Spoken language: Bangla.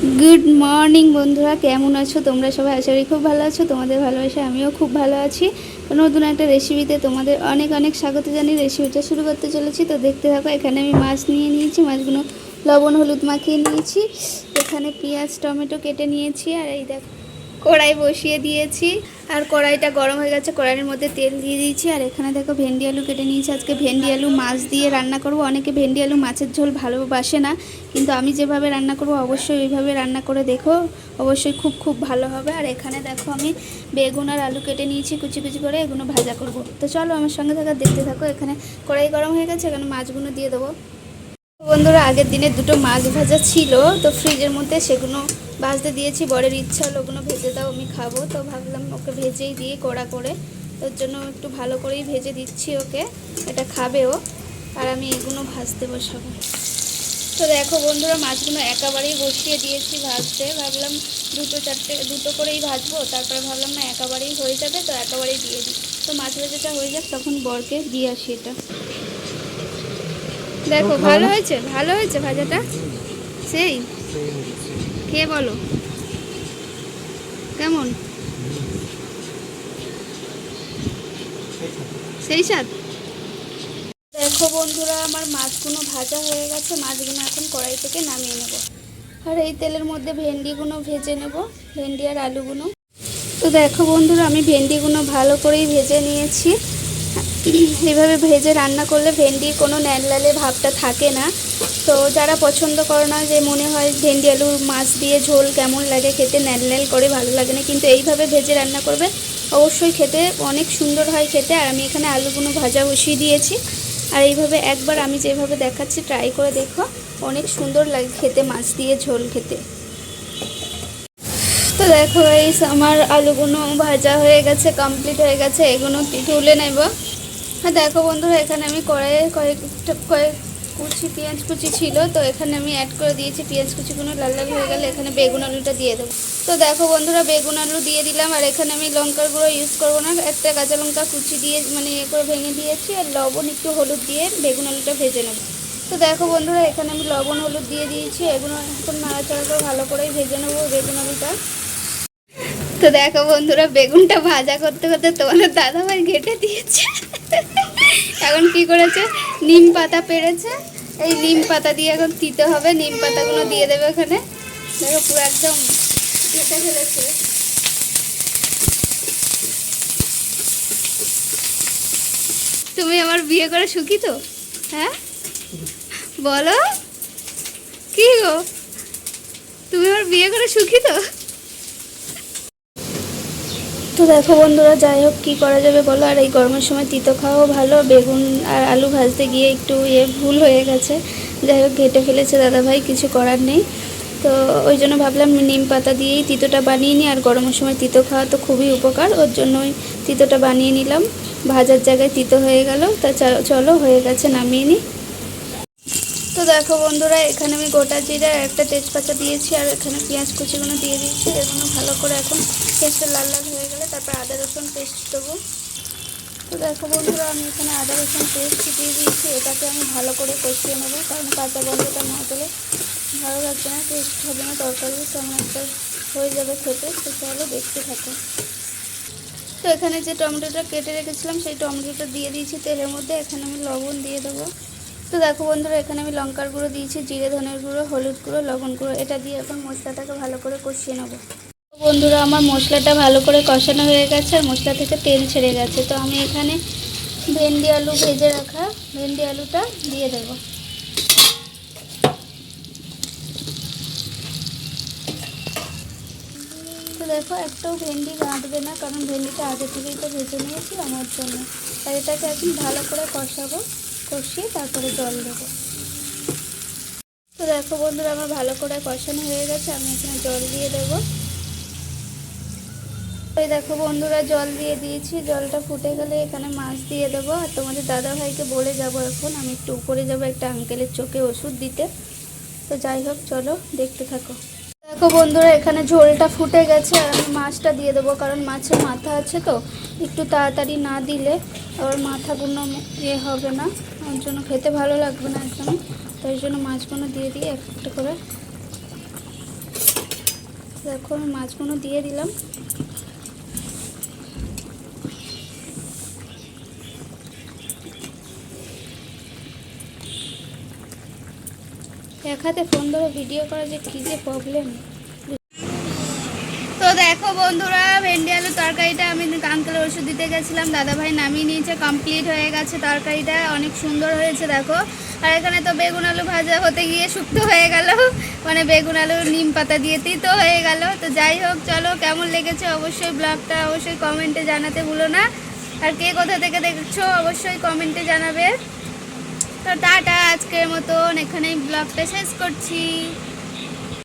গুড মর্নিং বন্ধুরা। কেমন আছো? তোমরা সবাই আশা করি খুব ভালো আছো। তোমাদের ভালোবাসা আমিও খুব ভালো আছি। নতুন একটা রেসিপিতে তোমাদের অনেক অনেক স্বাগত জানি রেসিপিটা শুরু করতে চলেছি। তো দেখতে থাকো, এখানে আমি মাছ নিয়ে নিয়েছি। মাছগুলো লবণ, হলুদ মাখিয়ে নিয়েছি। এখানে পেঁয়াজ, টমেটো কেটে নিয়েছি। আর এই দেখো কড়াই বসিয়ে দিয়েছি। আর কড়াইটা গরম হয়ে গেছে, কড়াইয়ের মধ্যে তেল দিয়ে দিয়েছি। আর এখানে দেখো ভেন্ডি আলু কেটে নিয়েছি। আজকে ভেন্ডি আলু মাছ দিয়ে রান্না করব। অনেকে ভেন্ডি আলু মাছের ঝোল ভালোবাসে না, কিন্তু আমি যেভাবে রান্না করব, অবশ্যই ওইভাবে রান্না করে দেখো। অবশ্যই খুব খুব ভালো হবে। আর এখানে দেখো আমি বেগুন আর আলু কেটে নিয়েছি, কুচি কুচি করে এগুলো ভাজা করব। তো চলো আমার সঙ্গে থাকা, দেখতে থাকো। এখানে কড়াই গরম হয়ে গেছে, এখানে মাছগুলো দিয়ে দেবো। বন্ধুরা, আগের দিনে দুটো মাছ ভাজা ছিল, তো ফ্রিজের মধ্যে সেগুলো ভাজতে দিয়েছি, বরের ইচ্ছা হলো ওগুলো ভেজে দাও, আমি খাব। তো ভাবলাম ওকে ভেজেই দিয়ে কড়া করে তোর জন্য একটু ভালো করেই ভেজে দিচ্ছি ওকে, এটা খাবে ও, আর আমি এগুলো ভাজতে বসাবো। তো দেখো বন্ধুরা, মাছগুলো একেবারেই বসিয়ে দিয়েছি ভাজতে, ভাবলাম দুটো চারটে, দুটো করেই ভাজবো, তারপরে ভাবলাম না, একেবারেই হয়ে যাবে, তো একেবারেই দিয়ে দিই। তো মাছ ভাজাটা হয়ে যাক, তখন বরকে দিয়ে আসি এটা। দেখো, ভালো হয়েছে? ভালো হয়েছে ভাজাটা? সেই। খেয়ে বলো। কেমন? সেই স্বাদ? দেখো বন্ধুরা, আমার মাছগুলো ভাজা হয়ে গেছে, মাছগুলো এখন কড়াই থেকে নামিয়ে নেব। আর এই তেলের মধ্যে ভেন্ডিগুলো ভেজে নেব, ভেন্ডি আর আলুগুলো। তো দেখো বন্ধুরা, আমি ভেন্ডিগুলো ভালো করেই ভেজে নিয়েছি। এইভাবে ভেজে রান্না করলে ভেন্ডির কোনো ন্যানলালে ভাবটা থাকে না। তো যারা পছন্দ করে না যে মনে হয় ভেন্ডি আলু, মাছ দিয়ে ঝোল কেমন লাগে খেতে ন্যানলাল করে ভালো লাগে না, কিন্তু এইভাবে ভেজে রান্না করবে, অবশ্যই খেতে অনেক সুন্দর হয় খেতে। আর আমি এখানে আলুগুলো ভাজা বসিয়ে দিয়েছি। আর এইভাবে একবার আমি যেভাবে দেখাচ্ছি, ট্রাই করে দেখো, অনেক সুন্দর লাগে খেতে, মাছ দিয়ে ঝোল খেতে। তো দেখো এই আমার আলুগুলো ভাজা হয়ে গেছে কমপ্লিট হয়ে গেছে এগুলো তুলে নেব। হ্যাঁ দেখো বন্ধুরা, এখানে আমি কড়াইয়ে কয়েকটা, কয়েক কুচি পেঁয়াজ কুচি ছিল, তো এখানে আমি অ্যাড করে দিয়েছি। পেঁয়াজ কুচিগুলো লাল লাল হয়ে গেলে এখানে বেগুন আলুটা দিয়ে দেবো। তো দেখো বন্ধুরা, বেগুন আলু দিয়ে দিলাম, আর এখানে আমি লঙ্কার গুঁড়ো ইউজ করব না। একটা কাঁচা লঙ্কা কুচি দিয়ে মানে ইয়ে করে ভেঙে দিয়েছি, আর লবণ একটু হলুদ দিয়ে বেগুন আলুটা ভেজে নেব। তো দেখো বন্ধুরা, এখানে আমি লবণ হলুদ দিয়ে দিয়েছি এগুলো এখন নাড়াচাড়া করে ভালো করেই ভেজে নেব বেগুন আলুটা। তো দেখো বন্ধুরা, বেগুনটা ভাজা করতে করতে তোমাদের দাদা ভাই ঘেটে দিয়েছে। এখন কি করেছে? নিম পাতা পেরেছে এই নিম পাতা দিয়ে এখন দিতে হবে। নিম পাতাগুলো দিয়ে দেবে ওখানে। দেখো পুরো একদম ঘেটে ফেলেছে। তুমি আমার বিয়ে করে সুখী তো? হ্যাঁ? বলো? কি গো? তুমি আমার বিয়ে করে সুখী তো? তো দেখো বন্ধুরা, যাই হোক, কী করা যাবে বলো? আর এই গরমের সময় তিতো খাওয়াও ভালো, বেগুন আর আলু ভাজতে গিয়ে একটু ইয়ে ভুল হয়ে গেছে। যাই হোক, ঘেটে ফেলেছে দাদাভাই কিছু করার নেই। তো ওই জন্য ভাবলাম নিম পাতা দিয়েই তিতোটা বানিয়ে নিই, আর গরমের সময় তিতো খাওয়া তো খুবই উপকার। ওর জন্যই তিতোটা বানিয়ে নিলাম। ভাজার জায়গায় তিতো হয়ে গেল। তা চলো, হয়ে গেছে, নামিয়ে নিই। তো দেখো বন্ধুরা, এখানে আমি গোটা জিরা একটা তেজপাতা দিয়েছি, আর এখানে পেঁয়াজ কুচিগুলো দিয়ে দিয়েছি, এগুলো ভালো করে এখন পেস্টটা লাল লাল হয়ে গেলে তারপর আদা, রসুন পেস্ট দেবো। তো দেখো বন্ধুরা, আমি এখানে আদা, রসুন পেস্ট দিয়ে দিয়েছি, এটাকে আমি ভালো করে কষিয়ে নেব, কারণ কাঁচা গন্ধটা না দিলে ভালো লাগবে না, টেস্ট হবে না, তরকারি কেমন একটা হয়ে যাবে খেতে, তো চলো দেখতে থাকো। তো এখানে যে টমেটোটা কেটে রেখেছিলাম, সেই টমেটোটা দিয়ে দিয়েছি তেলের মধ্যে, এখানে আমি লবণ দিয়ে দেবো। তো দেখো বন্ধুরা, এখানে আমি লঙ্কার গুঁড়ো দিয়েছি, জিরে ধনের গুঁড়ো, হলুদ গুঁড়ো, লবণ গুঁড়ো, এটা দিয়ে এখন মশলাটাকে ভালো করে কষিয়ে নেব। বন্ধুরা, আমার মশলাটা ভালো করে কষানো হয়ে গেছে আর মশলা থেকে তেল ছেড়ে গেছে। তো আমি এখানে ভেন্ডি আলু ভেজে রাখা ভেন্ডি আলুটা দিয়ে দেবো। দেখো, একটাও ভেন্ডি গাঁটবে না, কারণ ভেন্ডিটা আগে থেকেই তো ভেজে নিয়েছি আমার জন্য। আর এটাকে এখন ভালো করে কষাবো। কষিয়ে তারপরে জল দেবো। তো দেখো বন্ধুরা, আমার ভালো করে কষানো হয়ে গেছে, আমি এখানে জল দিয়ে দেবো। ওই দেখো বন্ধুরা, জল দিয়ে দিয়েছি, জলটা ফুটে গেলে এখানে মাছ দিয়ে দেবো। আর তোমাদের দাদা ভাইকে বলে যাব এখন, আমি একটু উপরে যাব, একটা আঙ্কেলের চোখে ওষুধ দিতে। তো যাই হোক, চলো দেখতে থাকো। দেখো বন্ধুরা, এখানে ঝোলটা ফুটে গেছে, আর আমি মাছটা দিয়ে দেবো, কারণ মাছের মাথা আছে তো, একটু তাড়াতাড়ি না দিলে আবার মাথাগুলো ইয়ে হবে না। ওর জন্য খেতে ভালো লাগবে না একদম তো এই জন্য মাছগুলো দিয়ে দিয়ে একটা করে দেখো, আমি মাছগুলো দিয়ে দিলাম। এক হাতে ফোন ধরে ভিডিও করা যে কী যে প্রবলেম দেখো বন্ধুরা, ভেন্ডি আলুর তরকারিটা আমি আঙ্কেলের ওষুধ দিতে গেছিলাম, দাদাভাই নামিয়ে নিয়েছে কমপ্লিট হয়ে গেছে তরকারিটা, অনেক সুন্দর হয়েছে দেখো। আর এখানে তো বেগুন আলু ভাজা হতে গিয়ে শুক্তো হয়ে গেল মানে বেগুন আলু নিম পাতা দিয়ে তিতো হয়ে গেল। তো যাই হোক, চলো কেমন লেগেছে অবশ্যই ব্লগটা অবশ্যই কমেন্টে জানাতে ভুলো না। আর কে কোথা থেকে দেখছ অবশ্যই কমেন্টে জানাবে। তো টাটা, আজকের মতন এখানেই ব্লগটা শেষ করছি।